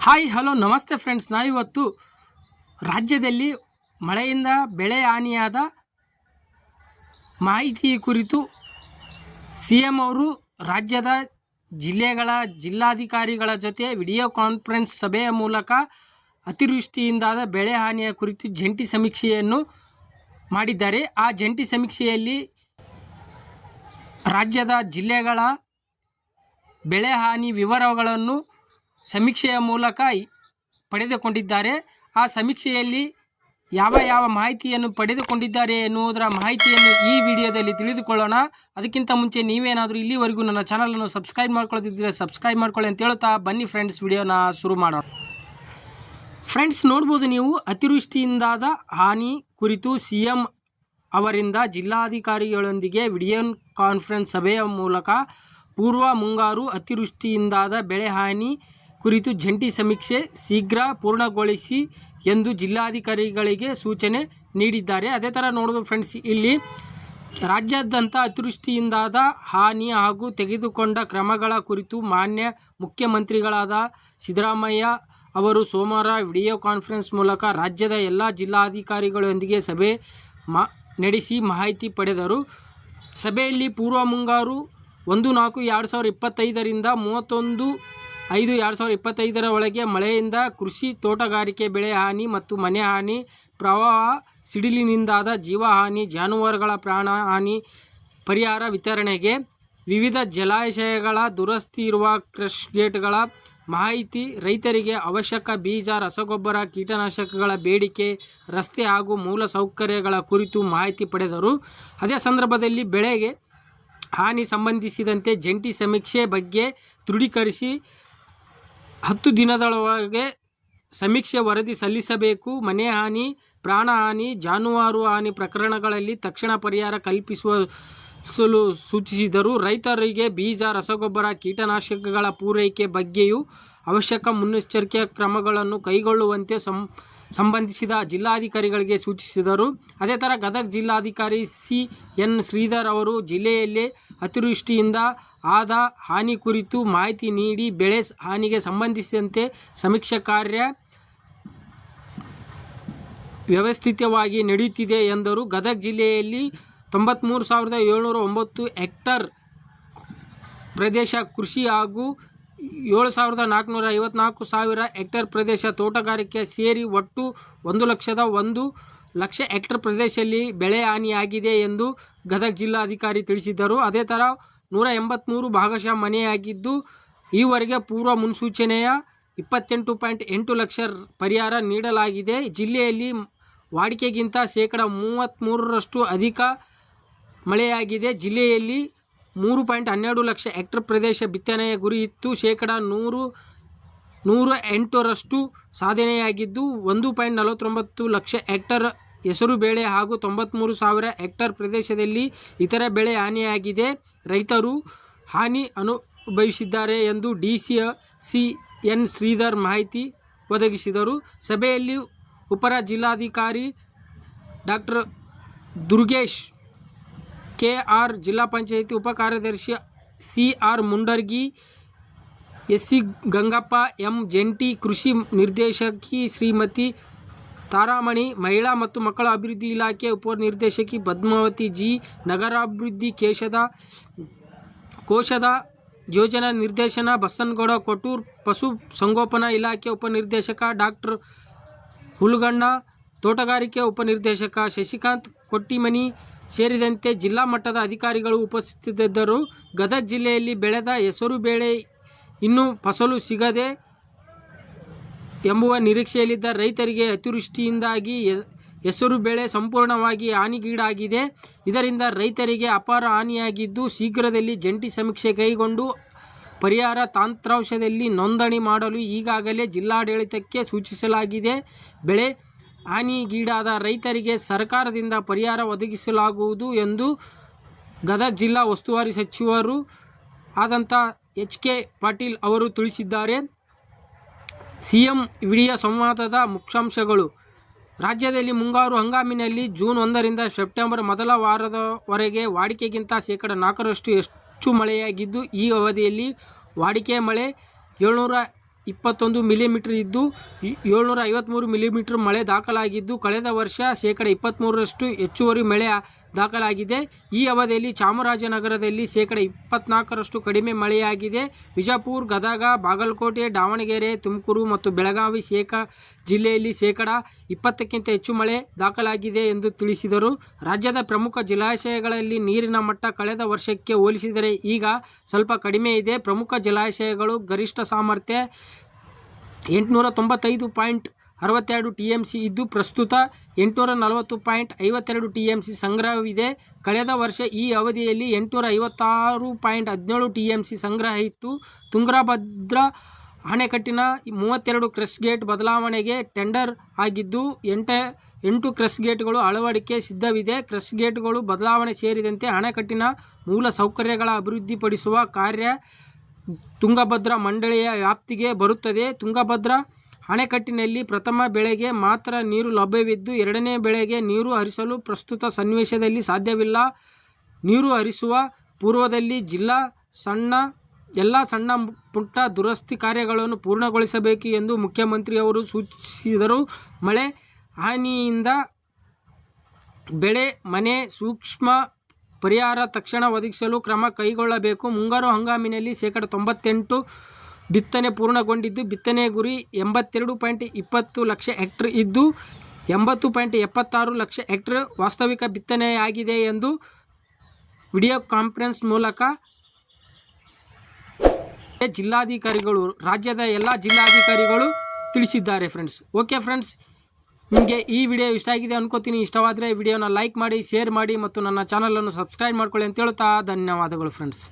Hi hello ನಮಸ್ತೆ friends ನಾವಿವತ್ತು ರಾಜ್ಯದಲ್ಲಿ ಮಳೆಯಿಂದ ಬೆಳೆ ಹಾನಿಯಾದ ಮಾಹಿತಿ ಕುರಿತು ಸಿ ಎಂ ಅವರು ರಾಜ್ಯದ ಜಿಲ್ಲೆಗಳ ಜಿಲ್ಲಾಧಿಕಾರಿಗಳ ಜೊತೆ ವಿಡಿಯೋ ಕಾನ್ಫರೆನ್ಸ್ ಸಭೆಯ ಮೂಲಕ ಅತಿವೃಷ್ಟಿಯಿಂದಾದ ಬೆಳೆ ಹಾನಿಯ ಕುರಿತು ಜಂಟಿ ಸಮೀಕ್ಷೆಯನ್ನು ಮಾಡಿದ್ದಾರೆ. ಆ ಜಂಟಿ ಸಮೀಕ್ಷೆಯಲ್ಲಿ ರಾಜ್ಯದ ಜಿಲ್ಲೆಗಳ ಬೆಳೆ ಹಾನಿ ವಿವರಗಳನ್ನು ಸಮೀಕ್ಷೆಯ ಮೂಲಕ ಪಡೆದುಕೊಂಡಿದ್ದಾರೆ. ಆ ಸಮೀಕ್ಷೆಯಲ್ಲಿ ಯಾವ ಯಾವ ಮಾಹಿತಿಯನ್ನು ಪಡೆದುಕೊಂಡಿದ್ದಾರೆ ಎನ್ನುವುದರ ಮಾಹಿತಿಯನ್ನು ಈ ವಿಡಿಯೋದಲ್ಲಿ ತಿಳಿದುಕೊಳ್ಳೋಣ. ಅದಕ್ಕಿಂತ ಮುಂಚೆ ನೀವೇನಾದರೂ ಇಲ್ಲಿವರೆಗೂ ನನ್ನ ಚಾನಲನ್ನು ಸಬ್ಸ್ಕ್ರೈಬ್ ಮಾಡ್ಕೊಳ್ಳೋದಿದ್ದರೆ ಸಬ್ಸ್ಕ್ರೈಬ್ ಮಾಡ್ಕೊಳ್ಳಿ ಅಂತ ಹೇಳ್ತಾ ಬನ್ನಿ ಫ್ರೆಂಡ್ಸ್, ವಿಡಿಯೋನ ಶುರು ಮಾಡೋಣ. ಫ್ರೆಂಡ್ಸ್, ನೋಡ್ಬೋದು ನೀವು ಅತಿವೃಷ್ಟಿಯಿಂದಾದ ಹಾನಿ ಕುರಿತು ಸಿ ಎಂ ಅವರಿಂದ ಜಿಲ್ಲಾಧಿಕಾರಿಗಳೊಂದಿಗೆ ವಿಡಿಯೋ ಕಾನ್ಫರೆನ್ಸ್ ಸಭೆಯ ಮೂಲಕ ಪೂರ್ವ ಮುಂಗಾರು ಅತಿವೃಷ್ಟಿಯಿಂದಾದ ಬೆಳೆ ಹಾನಿ ಕುರಿತು ಜಂಟಿ ಸಮೀಕ್ಷೆ ಶೀಘ್ರ ಪೂರ್ಣಗೊಳಿಸಿ ಎಂದು ಜಿಲ್ಲಾಧಿಕಾರಿಗಳಿಗೆ ಸೂಚನೆ ನೀಡಿದ್ದಾರೆ. ಅದೇ ಥರ ನೋಡೋದು ಫ್ರೆಂಡ್ಸ್ ಇಲ್ಲಿ ರಾಜ್ಯಾದ್ಯಂತ ಅತಿವೃಷ್ಟಿಯಿಂದಾದ ಹಾನಿ ಹಾಗೂ ತೆಗೆದುಕೊಂಡ ಕ್ರಮಗಳ ಕುರಿತು ಮಾನ್ಯ ಮುಖ್ಯಮಂತ್ರಿಗಳಾದ ಸಿದ್ದರಾಮಯ್ಯ ಅವರು ಸೋಮವಾರ ವಿಡಿಯೋ ಕಾನ್ಫರೆನ್ಸ್ ಮೂಲಕ ರಾಜ್ಯದ ಎಲ್ಲ ಜಿಲ್ಲಾಧಿಕಾರಿಗಳೊಂದಿಗೆ ಸಭೆ ಮಾ, ನಡೆಸಿ ಮಾಹಿತಿ ಪಡೆದರು. ಸಭೆಯಲ್ಲಿ ಪೂರ್ವ ಮುಂಗಾರು ಒಂದು ನಾಲ್ಕು ಎರಡು ಸಾವಿರದ ಇಪ್ಪತ್ತೈದರಿಂದ ಮೂವತ್ತೊಂದು ಐದು ಎರಡು ಸಾವಿರದ ಇಪ್ಪತ್ತೈದರ ಒಳಗೆ ಮಳೆಯಿಂದ ಕೃಷಿ ತೋಟಗಾರಿಕೆ ಬೆಳೆ ಹಾನಿ ಮತ್ತು ಮನೆ ಹಾನಿ, ಪ್ರವಾಹ, ಸಿಡಿಲಿನಿಂದಾದ ಜೀವಹಾನಿ ಜಾನುವಾರುಗಳ ಪ್ರಾಣ ಹಾನಿ, ಪರಿಹಾರ ವಿತರಣೆಗೆ ವಿವಿಧ ಜಲಾಶಯಗಳ ದುರಸ್ತಿ ಇರುವ ಕ್ರಷ್ ಗೇಟ್ಗಳ ಮಾಹಿತಿ, ರೈತರಿಗೆ ಅವಶ್ಯಕ ಬೀಜ, ರಸಗೊಬ್ಬರ, ಕೀಟನಾಶಕಗಳ ಬೇಡಿಕೆ, ರಸ್ತೆ ಹಾಗೂ ಮೂಲ ಸೌಕರ್ಯಗಳ ಕುರಿತು ಮಾಹಿತಿ ಪಡೆದರು. ಅದೇ ಸಂದರ್ಭದಲ್ಲಿ ಬೆಳೆಗೆ ಹಾನಿ ಸಂಬಂಧಿಸಿದಂತೆ ಜಂಟಿ ಸಮೀಕ್ಷೆ ಬಗ್ಗೆ ದೃಢೀಕರಿಸಿ ಹತ್ತು ದಿನದೊಳಗೆ ಸಮೀಕ್ಷೆ ವರದಿ ಸಲ್ಲಿಸಬೇಕು. ಮನೆ ಹಾನಿ, ಪ್ರಾಣ ಹಾನಿ, ಜಾನುವಾರು ಹಾನಿ ಪ್ರಕರಣಗಳಲ್ಲಿ ತಕ್ಷಣ ಪರಿಹಾರ ಕಲ್ಪಿಸುವ ಸಲು ಸೂಚಿಸಿದರು ರೈತರಿಗೆ ಬೀಜ, ರಸಗೊಬ್ಬರ, ಕೀಟನಾಶಕಗಳ ಪೂರೈಕೆ ಬಗ್ಗೆಯೂ ಅವಶ್ಯಕ ಮುನ್ನೆಚ್ಚರಿಕೆ ಕ್ರಮಗಳನ್ನು ಕೈಗೊಳ್ಳುವಂತೆ ಸಂ, ಸಂಬಂಧಿಸಿದ ಜಿಲ್ಲಾಧಿಕಾರಿಗಳಿಗೆ ಸೂಚಿಸಿದರು. ಅದೇ ಥರ ಗದಗ ಜಿಲ್ಲಾಧಿಕಾರಿ ಸಿ ಎನ್ ಶ್ರೀಧರ್ ಅವರು ಜಿಲ್ಲೆಯಲ್ಲಿ ಅತಿವೃಷ್ಟಿಯಿಂದ ಆದ ಹಾನಿ ಕುರಿತು ಮಾಹಿತಿ ನೀಡಿ ಬೆಳೆ ಹಾನಿಗೆ ಸಂಬಂಧಿಸಿದಂತೆ ಸಮೀಕ್ಷಾ ಕಾರ್ಯ ವ್ಯವಸ್ಥಿತವಾಗಿ ನಡೆಯುತ್ತಿದೆ ಎಂದರು. ಗದಗ ಜಿಲ್ಲೆಯಲ್ಲಿ ತೊಂಬತ್ತ್ಮೂರು ಸಾವಿರದ ಏಳ್ನೂರ ಒಂಬತ್ತು ಹೆಕ್ಟರ್ ಪ್ರದೇಶ ಕೃಷಿ ಹಾಗೂ ಏಳು ಸಾವಿರದ ನಾಲ್ಕುನೂರ ಐವತ್ನಾಲ್ಕು ಸಾವಿರ ಹೆಕ್ಟರ್ ಪ್ರದೇಶ ತೋಟಗಾರಿಕೆ ಸೇರಿ ಒಟ್ಟು ಒಂದು ಲಕ್ಷದ ಒಂದು ಲಕ್ಷ ಹೆಕ್ಟರ್ ಪ್ರದೇಶದಲ್ಲಿ ಬೆಳೆ ಹಾನಿಯಾಗಿದೆ ಎಂದು ಗದಗ ಜಿಲ್ಲಾಧಿಕಾರಿ ತಿಳಿಸಿದರು ಅದೇ ಥರ ನೂರ ಎಂಬತ್ತ್ಮೂರು ಭಾಗಶಃ ಮನೆಯಾಗಿದ್ದು, ಈವರೆಗೆ ಪೂರ್ವ ಮುನ್ಸೂಚನೆಯ ಇಪ್ಪತ್ತೆಂಟು ಪಾಯಿಂಟ್ ಎಂಟು ಲಕ್ಷ ಪರಿಹಾರ ನೀಡಲಾಗಿದೆ. ಜಿಲ್ಲೆಯಲ್ಲಿ ವಾಡಿಕೆಗಿಂತ ಶೇಕಡ ಮೂವತ್ತ್ಮೂರರಷ್ಟು ಅಧಿಕ ಮಳೆಯಾಗಿದೆ. ಜಿಲ್ಲೆಯಲ್ಲಿ ಮೂರು ಪಾಯಿಂಟ್ ಹನ್ನೆರಡು ಲಕ್ಷ ಹೆಕ್ಟರ್ ಪ್ರದೇಶ ಬಿತ್ತನೆಯ ಗುರಿ ಇತ್ತು. ಶೇಕಡ ನೂರು ನೂರ ಎಂಟರಷ್ಟು ಸಾಧನೆಯಾಗಿದ್ದು, ಒಂದು ಪಾಯಿಂಟ್ ನಲವತ್ತೊಂಬತ್ತು ಲಕ್ಷ ಹೆಕ್ಟರ್ ಹೆಸರು ಬೇಳೆ ಹಾಗೂ ತೊಂಬತ್ತ್ಮೂರು ಸಾವಿರ ಹೆಕ್ಟರ್ ಪ್ರದೇಶದಲ್ಲಿ ಇತರ ಬೆಳೆ ಹಾನಿಯಾಗಿದೆ. ರೈತರು ಹಾನಿ ಅನುಭವಿಸಿದ್ದಾರೆ ಎಂದು D C C N Shridhar ಮಾಹಿತಿ ಒದಗಿಸಿದರು. ಸಭೆಯಲ್ಲಿ ಉಪರ ಜಿಲ್ಲಾಧಿಕಾರಿ ಡಾಕ್ಟರ್ ದುರ್ಗೇಶ್, ಕೆ ಆರ್ ಜಿಲ್ಲಾ ಪಂಚಾಯಿತಿ ಉಪ ಕಾರ್ಯದರ್ಶಿ C R Mundargi S C Gangappa, M ಜಂಟಿ ಕೃಷಿ ನಿರ್ದೇಶಕಿ ಶ್ರೀಮತಿ ತಾರಾಮಣಿ, ಮಹಿಳಾ ಮತ್ತು ಮಕ್ಕಳ ಅಭಿವೃದ್ಧಿ ಇಲಾಖೆ ಉಪನಿರ್ದೇಶಕಿ ಪದ್ಮಾವತಿ ಜಿ, ನಗರಾಭಿವೃದ್ಧಿ ಕೇಶದ, ಕೋಶದ ಯೋಜನಾ ನಿರ್ದೇಶನ ಬಸನ್ಗೌಡ, ಕೊಟ್ಟೂರ್ ಪಶು ಸಂಗೋಪನಾ ಇಲಾಖೆ ಉಪನಿರ್ದೇಶಕ ಡಾಕ್ಟರ್ ಹುಲ್ಗಣ್ಣ, ತೋಟಗಾರಿಕೆ ಉಪನಿರ್ದೇಶಕ ಶಶಿಕಾಂತ್ ಕೊಟ್ಟಿಮನಿ ಸೇರಿದಂತೆ ಜಿಲ್ಲಾ ಮಟ್ಟದ ಅಧಿಕಾರಿಗಳು ಉಪಸ್ಥಿತರಿದ್ದರು. ಗದಗ ಜಿಲ್ಲೆಯಲ್ಲಿ ಬೆಳೆದ ಹೆಸರು ಬೇಳೆ ಇನ್ನೂ ಫಸಲು ಸಿಗದೆ ಎಂಬುವ ನಿರೀಕ್ಷೆಯಲ್ಲಿದ್ದ ರೈತರಿಗೆ ಅತಿವೃಷ್ಟಿಯಿಂದಾಗಿ ಹೆಸರು ಬೆಳೆ ಸಂಪೂರ್ಣವಾಗಿ ಹಾನಿಗೀಡಾಗಿದೆ. ಇದರಿಂದ ರೈತರಿಗೆ ಅಪಾರ ಹಾನಿಯಾಗಿದ್ದು ಶೀಘ್ರದಲ್ಲಿ ಜಂಟಿ ಸಮೀಕ್ಷೆ ಕೈಗೊಂಡು ಪರಿಹಾರ ತಂತ್ರಾಂಶದಲ್ಲಿ ನೋಂದಣಿ ಮಾಡಲು ಈಗಾಗಲೇ ಜಿಲ್ಲಾಡಳಿತಕ್ಕೆ ಸೂಚಿಸಲಾಗಿದೆ. ಬೆಳೆ ಹಾನಿಗೀಡಾದ ರೈತರಿಗೆ ಸರ್ಕಾರದಿಂದ ಪರಿಹಾರ ಒದಗಿಸಲಾಗುವುದು ಎಂದು ಗದಗ ಜಿಲ್ಲಾ ಉಸ್ತುವಾರಿ ಸಚಿವರು ಆದಂಥ ಎಚ್ ಕೆ ಪಾಟೀಲ್ ಅವರು ತಿಳಿಸಿದ್ದಾರೆ. ಸಿಎಂ ವಿಡಿಯೋ ಸಂವಾದದ ಮುಖ್ಯಾಂಶಗಳು. ರಾಜ್ಯದಲ್ಲಿ ಮುಂಗಾರು ಹಂಗಾಮಿನಲ್ಲಿ ಜೂನ್ ಒಂದರಿಂದ ಸೆಪ್ಟೆಂಬರ್ ಮೊದಲ ವಾರದವರೆಗೆ ವಾಡಿಕೆಗಿಂತ ಶೇಕಡ ನಾಲ್ಕರಷ್ಟು ಹೆಚ್ಚು ಮಳೆಯಾಗಿದ್ದು, ಈ ಅವಧಿಯಲ್ಲಿ ವಾಡಿಕೆ ಮಳೆ ಏಳ್ನೂರ ಇಪ್ಪತ್ತೊಂದು ಮಿಲಿಮೀಟರ್ ಇದ್ದು, ಏಳ್ನೂರ ಐವತ್ತ್ಮೂರು ಮಿಲಿಮೀಟರ್ ಮಳೆ ದಾಖಲಾಗಿದ್ದು, ಕಳೆದ ವರ್ಷ ಶೇಕಡ ಇಪ್ಪತ್ತ್ಮೂರರಷ್ಟು ಹೆಚ್ಚುವರಿ ಮಳೆ ದಾಖಲಾಗಿದೆ. ಈ ಅವಧಿಯಲ್ಲಿ ಚಾಮರಾಜನಗರದಲ್ಲಿ ಶೇಕಡ ಇಪ್ಪತ್ನಾಲ್ಕರಷ್ಟು ಕಡಿಮೆ ಮಳೆಯಾಗಿದೆ. ವಿಜಾಪುರ ಗದಗ, ಬಾಗಲಕೋಟೆ, ದಾವಣಗೆರೆ, ತುಮಕೂರು ಮತ್ತು ಬೆಳಗಾವಿ ಶೇಕ ಜಿಲ್ಲೆಯಲ್ಲಿ ಶೇಕಡ ಇಪ್ಪತ್ತಕ್ಕಿಂತ ಹೆಚ್ಚು ಮಳೆ ದಾಖಲಾಗಿದೆ ಎಂದು ತಿಳಿಸಿದರು. ರಾಜ್ಯದ ಪ್ರಮುಖ ಜಲಾಶಯಗಳಲ್ಲಿ ನೀರಿನ ಮಟ್ಟ ಕಳೆದ ವರ್ಷಕ್ಕೆ ಹೋಲಿಸಿದರೆ ಈಗ ಸ್ವಲ್ಪ ಕಡಿಮೆ ಇದೆ. ಪ್ರಮುಖ ಜಲಾಶಯಗಳು ಗರಿಷ್ಠ ಸಾಮರ್ಥ್ಯ ಎಂಟುನೂರ ತೊಂಬತ್ತೈದು ಪಾಯಿಂಟ್ ಅರವತ್ತೆರಡು ಟಿ ಎಂ ಸಿ ಇದ್ದು ಪ್ರಸ್ತುತ ಎಂಟುನೂರ ನಲವತ್ತು ಪಾಯಿಂಟ್ ಐವತ್ತೆರಡು ಟಿ ಎಂ ಸಿ ಸಂಗ್ರಹವಿದೆ. ಕಳೆದ ವರ್ಷ ಈ ಅವಧಿಯಲ್ಲಿ ಎಂಟುನೂರ ಐವತ್ತಾರು ಪಾಯಿಂಟ್ ಹದಿನೇಳು ಟಿ ಎಂ ಸಿ ಸಂಗ್ರಹ ಇತ್ತು ತುಂಗಭದ್ರಾ ಅಣೆಕಟ್ಟಿನ ಮೂವತ್ತೆರಡು ಕ್ರಶ್ ಗೇಟ್ ಬದಲಾವಣೆಗೆ ಟೆಂಡರ್ ಆಗಿದ್ದು, ಎಂಟ, ಎಂಟು ಕ್ರಸ್ ಗೇಟ್ಗಳು ಅಳವಡಿಕೆ ಸಿದ್ಧವಿದೆ. ಕ್ರಶ್ ಗೇಟ್ಗಳು ಬದಲಾವಣೆ ಸೇರಿದಂತೆ ಅಣೆಕಟ್ಟಿನ ಮೂಲ ಸೌಕರ್ಯಗಳ ಅಭಿವೃದ್ಧಿಪಡಿಸುವ ಕಾರ್ಯ ತುಂಗಭದ್ರಾ ಮಂಡಳಿಯ ವ್ಯಾಪ್ತಿಗೆ ಬರುತ್ತದೆ. ತುಂಗಭದ್ರಾ ಅಣೆಕಟ್ಟಿನಲ್ಲಿ ಪ್ರಥಮ ಬೆಳೆಗೆ ಮಾತ್ರ ನೀರು ಲಭ್ಯವಿದ್ದು, ಎರಡನೇ ಬೆಳೆಗೆ ನೀರು ಹರಿಸಲು ಪ್ರಸ್ತುತ ಸನ್ನಿವೇಶದಲ್ಲಿ ಸಾಧ್ಯವಿಲ್ಲ. ನೀರು ಹರಿಸುವ ಪೂರ್ವದಲ್ಲಿ ಜಿಲ್ಲಾ ಸಣ್ಣ, ಎಲ್ಲ ಸಣ್ಣ ಪುಟ್ಟ ದುರಸ್ತಿ ಕಾರ್ಯಗಳನ್ನು ಪೂರ್ಣಗೊಳಿಸಬೇಕು ಎಂದು ಮುಖ್ಯಮಂತ್ರಿಯವರು ಸೂಚಿಸಿದರು. ಮಳೆ ಹಾನಿಯಿಂದ ಬೆಳೆ, ಮನೆ ಸೂಕ್ಷ್ಮ ಪರಿಹಾರ ತಕ್ಷಣ ಒದಗಿಸಲು ಕ್ರಮ ಕೈಗೊಳ್ಳಬೇಕು. ಮುಂಗಾರು ಹಂಗಾಮಿನಲ್ಲಿ ಶೇಕಡ ತೊಂಬತ್ತೆಂಟು ಬಿತ್ತನೆ ಪೂರ್ಣಗೊಂಡಿದ್ದು, ಬಿತ್ತನೆ ಗುರಿ ಎಂಬತ್ತೆರಡು ಪಾಯಿಂಟ್ ಇಪ್ಪತ್ತು ಲಕ್ಷ ಹೆಕ್ಟರ್ ಇದ್ದು, ಎಂಬತ್ತು ಪಾಯಿಂಟ್ ಎಪ್ಪತ್ತಾರು ಲಕ್ಷ ಹೆಕ್ಟರ್ ವಾಸ್ತವಿಕ ಬಿತ್ತನೆಯಾಗಿದೆ ಎಂದು ವಿಡಿಯೋ ಕಾನ್ಫರೆನ್ಸ್ ಮೂಲಕ ಜಿಲ್ಲಾಧಿಕಾರಿಗಳು, ರಾಜ್ಯದ ಎಲ್ಲ ಜಿಲ್ಲಾಧಿಕಾರಿಗಳು ತಿಳಿಸಿದ್ದಾರೆ ಫ್ರೆಂಡ್ಸ್ ಓಕೆ ಫ್ರೆಂಡ್ಸ್ ನಿಮಗೆ ಈ ವಿಡಿಯೋ ಇಷ್ಟ ಆಗಿದೆ ಅನ್ಕೋತೀನಿ. ಇಷ್ಟವಾದರೆ ವಿಡಿಯೋನ ಲೈಕ್ ಮಾಡಿ ಶೇರ್ ಮಾಡಿ ಮತ್ತು ನನ್ನ ಚಾನಲನ್ನು ಸಬ್ಸ್ಕ್ರೈಬ್ ಮಾಡ್ಕೊಳ್ಳಿ ಅಂತ ಹೇಳ್ತಾ ಧನ್ಯವಾದಗಳು ಫ್ರೆಂಡ್ಸ್